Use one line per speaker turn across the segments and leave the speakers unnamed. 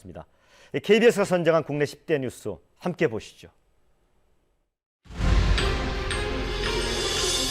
있습니다. KBS가 선정한 국내 10대 뉴스 함께 보시죠.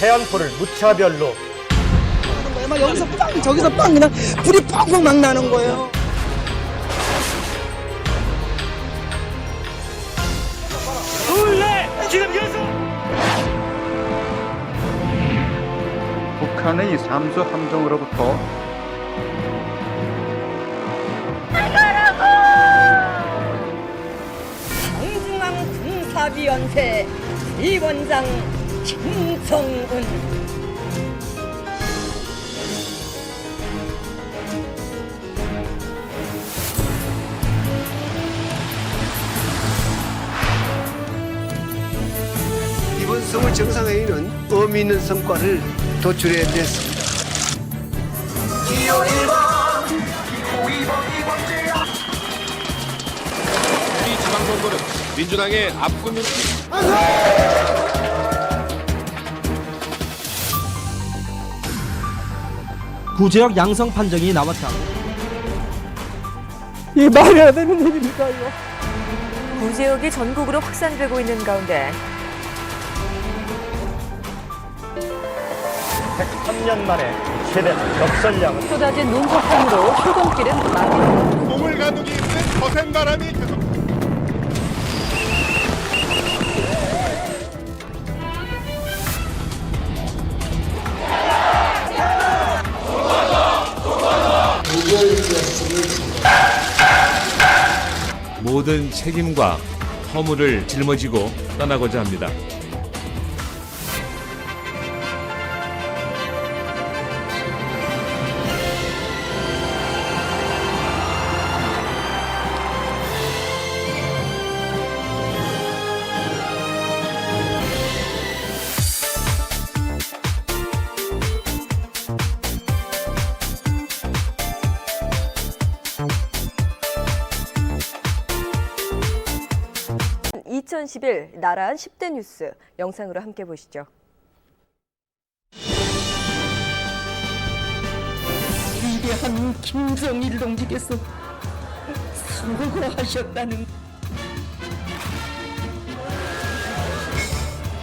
해안포를 무차별로.
막 여기서 빵 저기서 빵 그냥 불이 펑펑 막 나는 거예요.
북한의 삼수 함정으로부터
사위원회 위원장 김성은
이번 서울 정상회의는 의미 있는 성과를 도출해냈습니다.
이 지방선거는 민주당의 앞구는
구제역 양성 판정이 나왔다.
구제역이 전국으로 확산되고 있는 가운데
103년 만에 최대 적설량은
쏟아진 눈폭풍으로 출근길은 막
몸을 가두기 힘든 거센 바람이 계속
모든 책임과 허물을 짊어지고 떠나고자 합니다.
(2011) 나란 10대 뉴스 영상으로 함께 보시죠.
위대한 김정일 동지께서 수고하셨다는.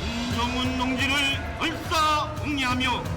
김정은 농지를 얼싸응리하며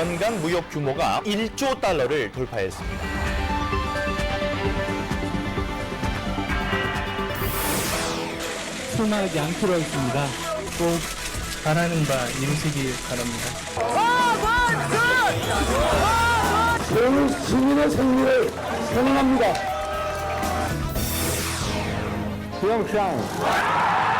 연간 무역 규모가 1조 달러를 돌파했습니다.
소나지 않기로 했습니다. 꼭 바라는 바 이루시길 바랍니다.
시민의 승리를 선언합니다. 수영상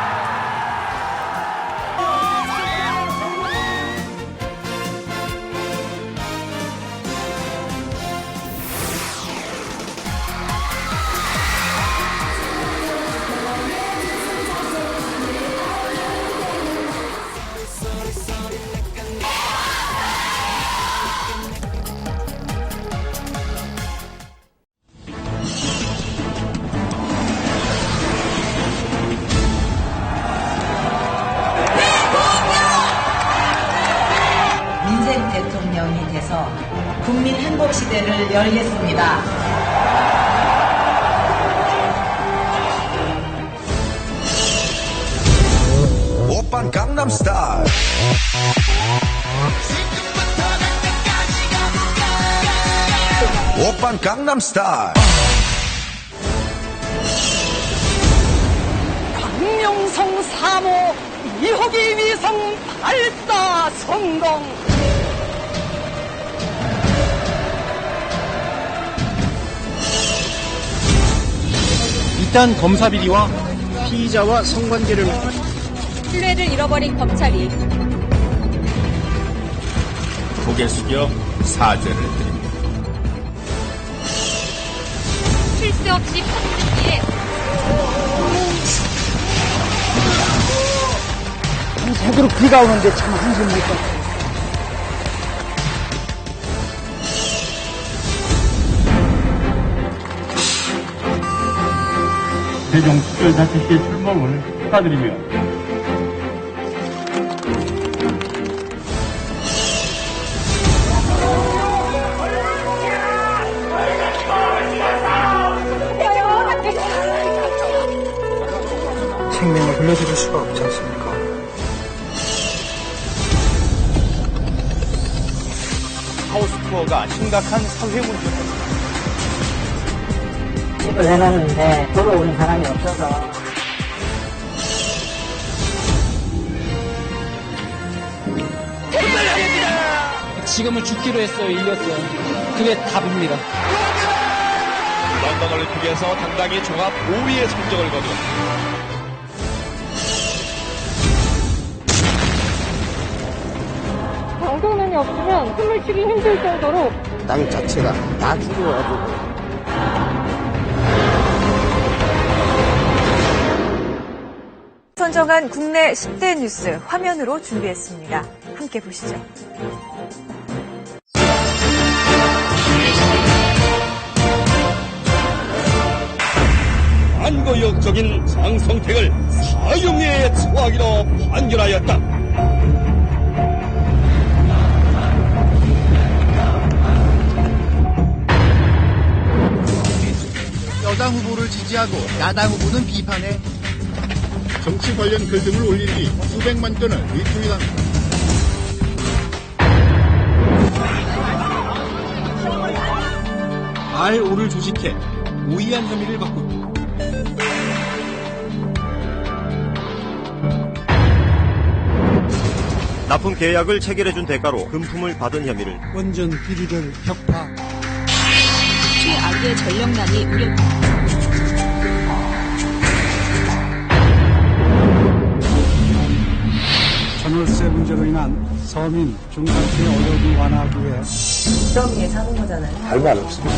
국민 행복 시대를 열겠습니다.
오빤 강남스타일
오빤 강남스타일
광명성 3호 2호기 위성 발사 성공.
집단 검사 비리와 피의자와 성관계를
신뢰를 잃어버린 검찰이
고개 숙여 사죄를 드립니다.
실수 없이 판는 기에
새도록 비가 오는데 참 한숨 못 가.
20대 정치별 사태시의 출범을 축하드리며
생명을 불러드릴 수가 없지 않습니까?
하우스 투어가 심각한 사회 문제로
집을 해놨는데 돌아오는 사람이 없어서
지금은 죽기로 했어요, 이겼어요. 그게 답입니다.
런던 올림픽에서 당당히 종합 5위의 성적을 거둔
방독면이 없으면 숨을 쉬기 힘들 정도로
땅 자체가 다 죽어가지고
선정한 국내 10대 뉴스 화면으로 준비했습니다. 함께 보시죠.
반거역적인 장성택을 사형에 처하기로 판결하였다.
여당 후보를 지지하고 야당 후보는 비판해
정치 관련 글 등을 올린 뒤 수백만 건을 리트윗합니다.
RO를 조직해 모의한 혐의를 받고 있다.
납품 계약을 체결해준 대가로 금품을 받은 혐의를
원전 비리를 격파.
최악의 전력난이 우려.
전월세 문제로 인한 서민 중산층의 어려움을 완화하기 위해
그럼 예상한 거잖아요.
할말 없습니다.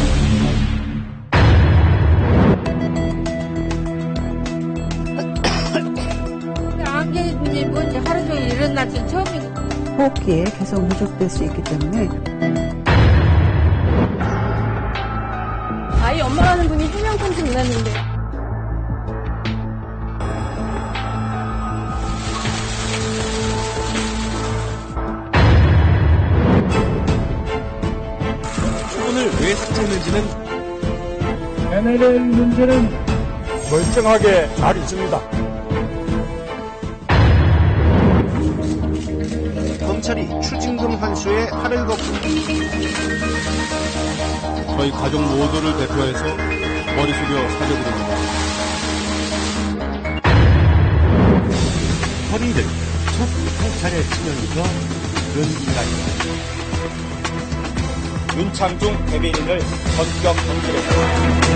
안경이 뭔지 하루 종일 이런 날씨 처음이고
호흡기에 계속 누적될 수 있기 때문에
아이 엄마라는 분이 수명탄지 문화인데
왜 삭제했는지는
NLL 문제는 멀쩡하게 잘 있습니다.
검찰이 추징금 환수에 팔을 걷고
저희 가족 모두를 대표해서 머리 숙여 사죄드립니다.
허리를 툭 경찰에 치면서 그런 인간입니다. 윤창중 대변인을 전격 경질했습니다.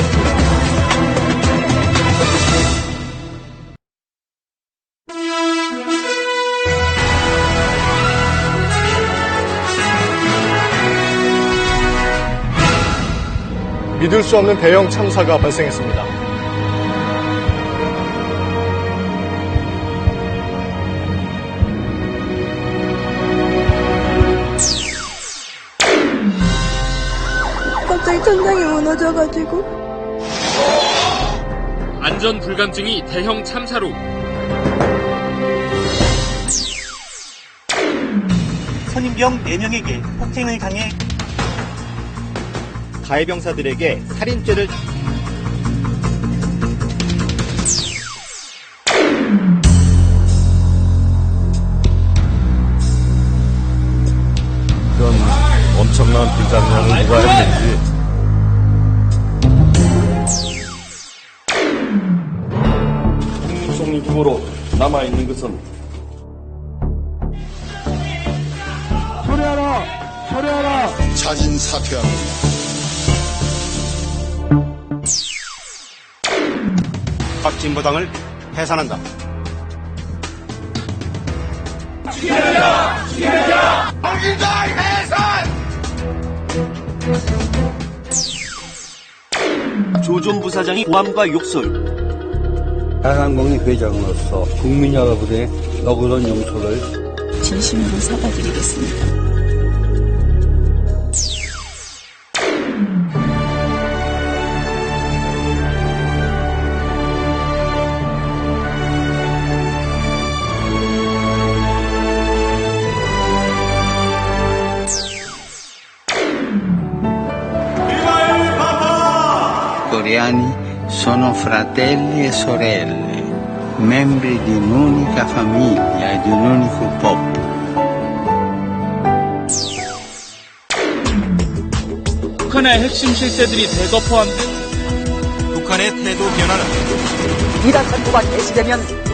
믿을 수 없는 대형 참사가 발생했습니다.
무너져가지고.
안전 불감증이 대형 참사로.
선임병 4명에게 폭행을 당해
가해병사들에게 살인죄를
이런 엄청난 불장난을 누가 했는지
기록으로 남아있는 것은
철회하라! 철회하라! 자진 사퇴합니다.
박진보당을 해산한다. 조준 부사장이 고함과 욕설.
대한항공의 회장으로서 국민 여러분의 너그러운 용서를
진심으로 사과드리겠습니다.
sono fratelli e sorelle, membri di un'unica famiglia e di un unico popolo.
북한의 핵심 실세들이 대거 포함된
북한의 태도 변화는
이란 정부가 개시되면